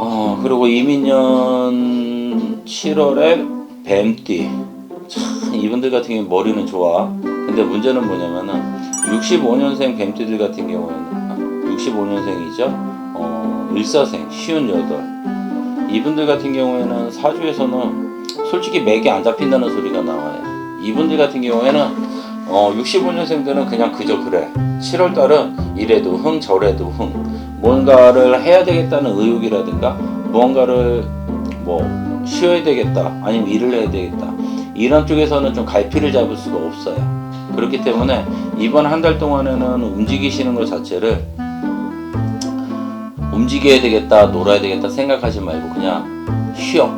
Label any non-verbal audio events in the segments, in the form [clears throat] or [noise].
어 그리고 이민년 7월에 뱀띠. 참 이분들 같은 경우 머리는 좋아. 근데 문제는 뭐냐면은 65년생 뱀띠들 같은 경우에는 65년생이죠? 어 일사생 쉬운 여덟. 이분들 같은 경우에는 사주에서는 솔직히 맥이 안 잡힌다는 소리가 나와요. 이분들 같은 경우에는 어 65년생들은 그냥 그저 그래. 7월 달은 이래도 흥 저래도 흥. 뭔가를 해야 되겠다는 의욕이라든가 무언가를 뭐 쉬어야 되겠다 아니면 일을 해야 되겠다. 이런 쪽에서는 좀 갈피를 잡을 수가 없어요. 그렇기 때문에 이번 한 달 동안에는 움직이시는 것 자체를 움직여야 되겠다 놀아야 되겠다 생각하지 말고 그냥 쉬어.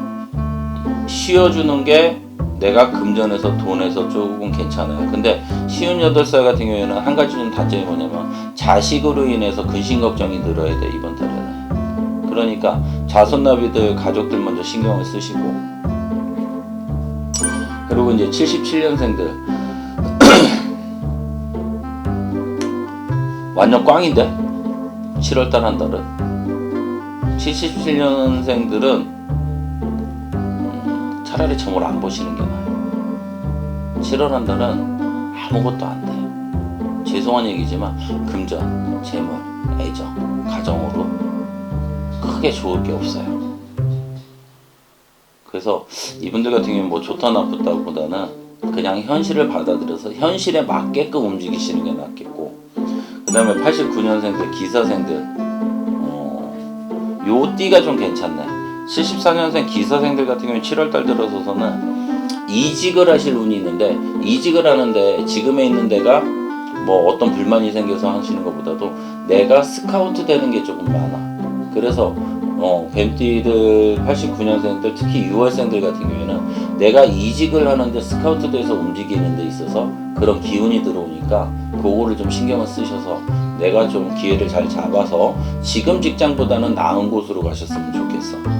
쉬어주는 게 내가 금전에서 돈에서 조금 괜찮아요. 근데 쉬운 8살 같은 경우에는 한 가지 좀 단점이 뭐냐면 자식으로 인해서 근심 걱정이 늘어야 돼 이번 달에는. 그러니까 자손나비들 가족들 먼저 신경을 쓰시고. 그리고 이제 77년생들. [clears throat] 완전 꽝인데? 7월달 한 달은. 77년생들은 음, 차라리 점을 안 보시는 게 나아요. 7월 한 달은 아무것도 안 돼요. 죄송한 얘기지만 금전, 재물, 애정, 가정으로 크게 좋을 게 없어요. 그래서 이분들 같은 경우는 뭐 좋다 나쁘다 보다는 그냥 현실을 받아들여서 현실에 맞게끔 움직이시는 게 낫겠고 그 다음에 89년생들 기사생들 어, 요 띠가 좀 괜찮네 74년생 기사생들 같은 경우는 7월달 들어서서는 이직을 하실 운이 있는데 이직을 하는데 지금에 있는 데가 뭐 어떤 불만이 생겨서 하시는 것보다도 내가 스카우트 되는 게 조금 많아. 그래서 어, 뱀띠들 89년생들 특히 6월생들 같은 경우에는 내가 이직을 하는데 스카우트 돼서 움직이는 데 있어서 그런 기운이 들어오니까 그거를 좀 신경을 쓰셔서 내가 좀 기회를 잘 잡아서 지금 직장보다는 나은 곳으로 가셨으면 좋겠어.